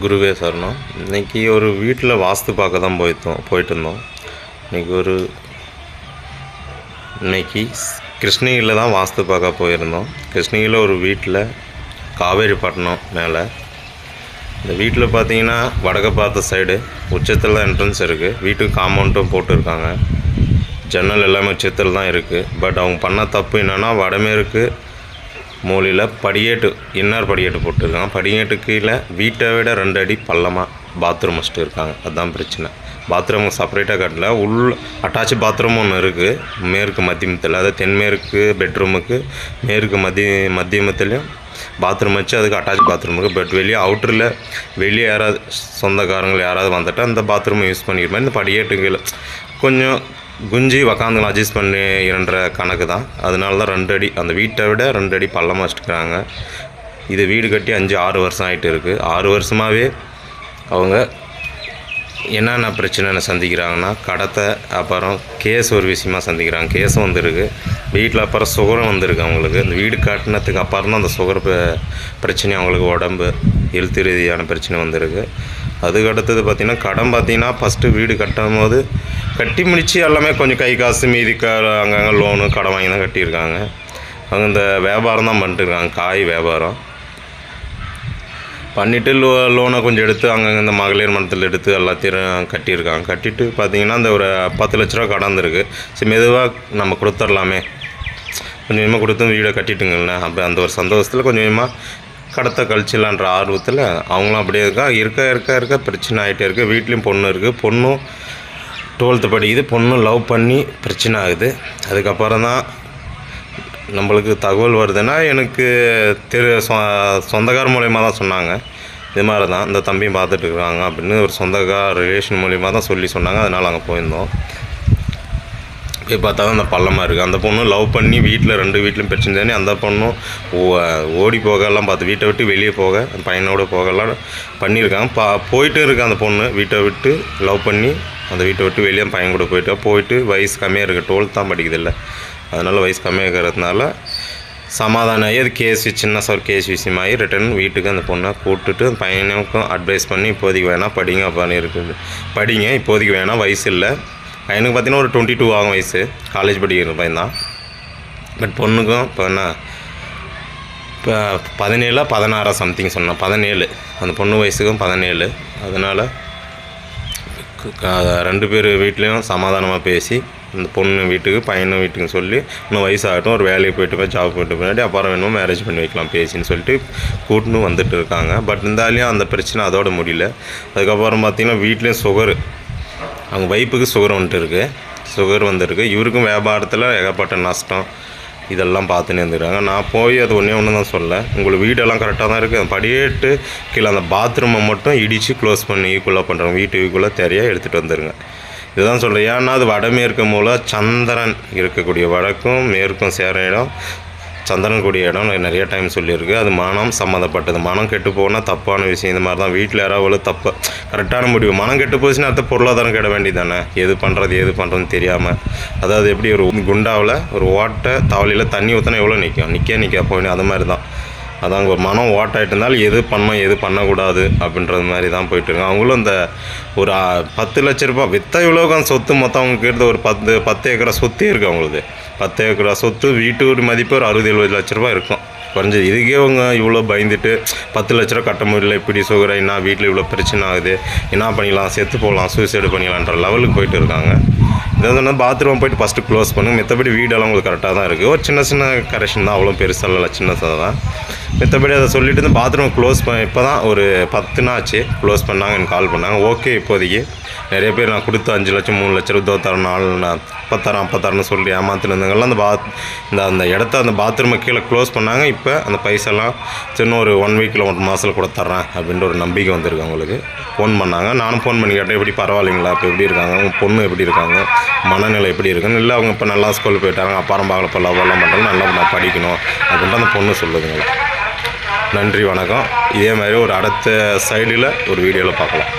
குருவே சரணம். இன்னைக்கு ஒரு வீட்டில் வாஸ்து பார்க்க தான் போயிட்டோம் போயிட்டு இருந்தோம் இன்னைக்கு ஒரு இன்றைக்கி கிருஷ்ணகிரியில் தான் வாஸ்து பார்க்க போயிருந்தோம். கிருஷ்ணகிரியில் ஒரு வீட்டில் காவேரிப்பட்டினம் மேலே. இந்த வீட்டில் பார்த்தீங்கன்னா வடக்க பார்த்த சைடு உச்சத்தில் தான் என்ட்ரன்ஸ் இருக்குது வீட்டுக்கு காம்பவுண்டும் போட்டிருக்காங்க. ஜன்னல் எல்லாமே உச்சத்தில் தான் இருக்குது பட் அவங்க பண்ண தப்பு என்னென்னா வடமேற்கு மூலையில் படியேட்டு இன்னர் படியேட்டு போட்டிருக்காங்க. படியேட்டு கீழே வீட்டை விட ரெண்டு அடி பள்ளமாக பாத்ரூம் வச்சுட்டு இருக்காங்க. அதுதான் பிரச்சனை. பாத்ரூம் செப்பரேட்டாக கட்டல. உள் அட்டாச் பாத்ரூம் ஒன்று இருக்குது மேற்கு மத்தியமத்தில். அதாவது தென்மேற்கு பெட்ரூமுக்கு மேற்கு மத்திய மத்தியமத்துலேயும் பாத்ரூம் வச்சு அதுக்கு அட்டாச் பாத்ரூம் இருக்குது பட் வெளியே அவுட்டரில் வெளியே யாராவது சொந்தக்காரங்கள் யாராவது வந்துட்டால் அந்த பாத்ரூமை யூஸ் பண்ணிக்கிற மாதிரி இந்த படியேட்டு கீழே கொஞ்சம் குஞ்சி உக்காந்துக்கலாம் அட்ஜஸ்ட் பண்ணின்ற கணக்கு தான். அதனால தான் ரெண்டு அடி அந்த வீட்டை விட ரெண்டு அடி பள்ளமாக வச்சுக்கிறாங்க இது வீடு கட்டி அஞ்சு ஆறு வருஷம் ஆகிட்டு இருக்குது ஆறு வருஷமாகவே அவங்க என்னென்ன பிரச்சனை சந்திக்கிறாங்கன்னா கடத்தை அப்புறம் கேஸ் ஒரு விஷயமா சந்திக்கிறாங்க. கேஸும் வந்திருக்கு. வீட்டில் அப்புறம் சுகரும் வந்திருக்கு அவங்களுக்கு. இந்த வீடு கட்டினதுக்கு அப்புறம் தான் அந்த சுகர் பிரச்சனை அவங்களுக்கு உடம்பு எழுத்து ரீதியான பிரச்சனை வந்திருக்கு. அதுக்கு அடுத்தது பார்த்திங்கன்னா கடன் பார்த்திங்கன்னா ஃபஸ்ட்டு வீடு கட்டும் போது கட்டி முடித்து எல்லாமே கொஞ்சம் கை காசு மீதி க அங்கங்கே லோனு கடன் வாங்கி தான் கட்டியிருக்காங்க. அவங்க இந்த வியாபாரம் தான் பண்ணிட்டுருக்காங்க காய் வியாபாரம். பண்ணிவிட்டு லோ லோனை கொஞ்சம் எடுத்து அங்கங்கே இந்த மகளிர் மன்றத்தில் எடுத்து எல்லாத்தையும் கட்டியிருக்காங்க. கட்டிட்டு பார்த்தீங்கன்னா அந்த ஒரு பத்து லட்ச ரூபா கடந்திருக்கு சரி மெதுவாக நம்ம கொடுத்துர்லாமே. கொஞ்சம் கொஞ்சமாக கொடுத்து வீடை கட்டிட்டுங்கண்ணே அப்போ அந்த ஒரு சந்தோஷத்தில் கொஞ்சம் கொஞ்சமாக கடத்தை கழிச்சிடலான்ற ஆர்வத்தில் அவங்களும் அப்படியே இருக்கா. இருக்க இருக்க இருக்க பிரச்சனை ஆகிட்டே இருக்குது வீட்லேயும் பொண்ணு இருக்குது பொண்ணும் டுவெல்த்து படிக்குது. பொண்ணும் லவ் பண்ணி பிரச்சனை ஆகுது. அதுக்கப்புறம் தான் நம்மளுக்கு தகவல் வருதுன்னா எனக்கு தெரு சொ சொந்தக்கார மூலயமா தான் சொன்னாங்க. இது மாதிரி தான். இந்த தம்பியும் பார்த்துட்டு இருக்காங்க அப்படின்னு ஒரு சொந்தக்கார ரிலேஷன் மூலயமா தான் சொல்லி சொன்னாங்க. அதனால் அங்கே போயிருந்தோம். போய் பார்த்தா தான் அந்த பள்ளமாக இருக்குது அந்த பொண்ணு லவ் பண்ணி வீட்டில் ரெண்டு வீட்லையும் பிரச்சனை தானே அந்த பொண்ணும் ஓ- ஓடி போகலாம் பார்த்து. வீட்டை விட்டு வெளியே போக அந்த பையனோட போகலாம் பண்ணியிருக்காங்க. பா போயிட்டு இருக்கு அந்த பொண்ணு. வீட்டை விட்டு லவ் பண்ணி அந்த வீட்டை விட்டு வெளியே பையன் கூட போயிட்டா. போயிட்டு வயசு கம்மியாக இருக்குது டுவெல்த் தான் படிக்குது இல்லை. அதனால் வயசு கம்மியாக இருக்கிறதுனால சமாதானம் ஆகி அது கேஸ் சின்ன சார் கேஸ் விஷயமாகி ரிட்டர்ன் வீட்டுக்கு அந்த பொண்ணை கூப்பிட்டுட்டு அந்த பையனுக்கும் அட்வைஸ் பண்ணி இப்போதைக்கு வேணாம் படிங்க அப்படின்னு இருக்குது. படிங்க இப்போதைக்கு வேணாம் வயசு இல்லை. பையனுக்கு பார்த்தீங்கன்னா ஒரு டுவெண்ட்டி டூ ஆகும் வயசு. காலேஜ் படிக்கிற பையன் தான் பட் பொண்ணுக்கும் இப்போ என்ன? இப்போ பதினேழா பதினாறா சம்திங் சொன்னான். பதினேழு. அந்த பொண்ணு வயசுக்கும் பதினேழு. அதனால் ரெண்டு பேர் வீட்லேயும் சமாதானமாக பேசி இந்த பொண்ணு வீட்டுக்கு பையனும் வீட்டுக்கு சொல்லி இன்னும் வயசாகட்டும் ஒரு வேலைக்கு போயிட்டு போய் ஜாப் போயிட்டு முன்னாடி அப்புறம் வேணும் மேரேஜ் பண்ணி வைக்கலாம் பேசின்னு சொல்லிட்டு கூட்டுன்னு வந்துட்டு இருக்காங்க. பட் இருந்தாலையும் அந்த பிரச்சனை அதோட முடியல. அதுக்கப்புறம் பார்த்திங்கன்னா வீட்லேயும் சுகரு அவங்க வைப்புக்கு சுகர் வந்துட்டு இருக்குது சுகர் வந்திருக்கு. இவருக்கும் வியாபாரத்தில் ஏகப்பட்ட நஷ்டம். இதெல்லாம் பார்த்துன்னு இருந்துக்கிறாங்க. நான் போய் அது ஒன்றே ஒன்று தான் சொல்ல. உங்களுக்கு வீடெல்லாம் கரெக்டாக தான் இருக்குது அந்த படியேட்டு கீழே அந்த பாத்ரூமை மட்டும் இடித்து க்ளோஸ் பண்ணி ஈக்குவலாக பண்ணுறாங்க வீட்டு ஈக்குவலாக தெரியா எடுத்துகிட்டு வந்துருங்க. இதுதான் சொல்கிறேன் ஏன்னா அது வடமேற்கு மூலம் சந்திரன் இருக்கக்கூடிய வடக்கும் மேற்கும் சேர இடம். சந்தனக்கூடிய இடம் நிறைய டைம் சொல்லியிருக்கு. அது மனம் சம்மந்தப்பட்டது. மனம் கெட்டு போனால் தப்பான விஷயம். இந்த மாதிரி தான் வீட்டில் யாராவது தப்பு கரெக்டான முடிவு. மனம் கெட்டு போச்சுன்னா அடுத்த பொருளாதாரம் கெட வேண்டியது தானே எது பண்ணுறது எது பண்ணுறதுன்னு தெரியாமல் அதாவது எப்படி ஒரு குண்டாவில் ஒரு ஓட்டை தவளையில் தண்ணி ஊற்றினா எவ்வளோ நிற்கும் நிற்க நிற்க போயிடும் அது மாதிரி தான். அதாங்க ஒரு மனம் ஓட்டாயிட்டு இருந்தாலும் எது பண்ணணும் எது பண்ணக்கூடாது அப்படின்றது மாதிரி தான் போயிட்டுருக்காங்க. அவங்களும் இந்த ஒரு பத்து லட்ச ரூபாய் வித்த இவ்வளோக்கான சொத்து மொத்தம் அவங்க கிட்ட ஒரு பத்து பத்து ஏக்கரா சொத்தே இருக்குது அவங்களுக்கு. பத்து ஏக்கரா சொத்து வீட்டு ஒரு மதிப்பு ஒரு அறுபது எழுபது லட்ச ரூபா இருக்கும். குறைஞ்சது. இதுக்கே அவங்க இவ்வளோ பயந்துட்டு பத்து லட்ச ரூபா கட்ட முடியல இப்படி சுகரை என்ன வீட்டில் இவ்வளோ பிரச்சனை ஆகுது என்ன பண்ணிக்கலாம் செத்து போகலாம் சூசைடு பண்ணிக்கலான்ற லெவலுக்கு போயிட்டு இருக்காங்க இதை பாத்ரூம் போயிட்டு ஃபஸ்ட்டு க்ளோஸ் பண்ணுங்கள் மற்றபடி வீடெல்லாம் உங்களுக்கு கரெக்டாக தான் இருக்குது ஒரு சின்ன சின்ன கரெக்ஷன் தான். அவ்வளோ பெருசாக இல்லை சின்னதாக தான். மற்றபடி அதை சொல்லிட்டு இந்த பாத்ரூம் க்ளோஸ் பண்ண இப்போ தான் ஒரு பத்து நாச்சு க்ளோஸ் பண்ணாங்க எனக்கு கால் பண்ணாங்க. ஓகே இப்போதைக்கு. நிறைய பேர் நான் கொடுத்த அஞ்சு லட்சம் மூணு லட்சம் ரூபா தரேன் நாலு நான் முப்பத்தாயிரம் சொல்லி ஏமாத்துனதுங்கெல்லாம் அந்த பாத் இந்த அந்த இடத்த அந்த பாத்ரூமை கீழே க்ளோஸ் பண்ணாங்க. இப்போ அந்த பைசெல்லாம் சின்ன ஒரு ஒன் வீக்கில் ஒன் மாதத்தில் கூட தர்றேன் அப்படின்ற ஒரு நம்பிக்கை வந்திருக்கு அவங்களுக்கு. ஃபோன் பண்ணாங்க. நானும் ஃபோன் பண்ணி கேட்டேன் எப்படி பரவாயில்லைங்களா? இப்போ எப்படி இருக்காங்க? உங்கள் பொண்ணு எப்படி இருக்காங்க? மனநிலை எப்படி இருக்குன்னு இல்லை அவங்க இப்போ நல்லா ஸ்கூல் போயிட்டாங்க அப்புறம் பார்க்கல இப்போ லவ் எல்லாம் பண்ணுறாங்க நல்லா நான் படிக்கணும் அப்படின்ட்டு அந்த பொண்ணு சொல்லுதுங்க. நன்றி வணக்கம். இதே மாதிரி ஒரு அடுத்த சைடில் ஒரு வீடியோவில் பார்க்கலாம்.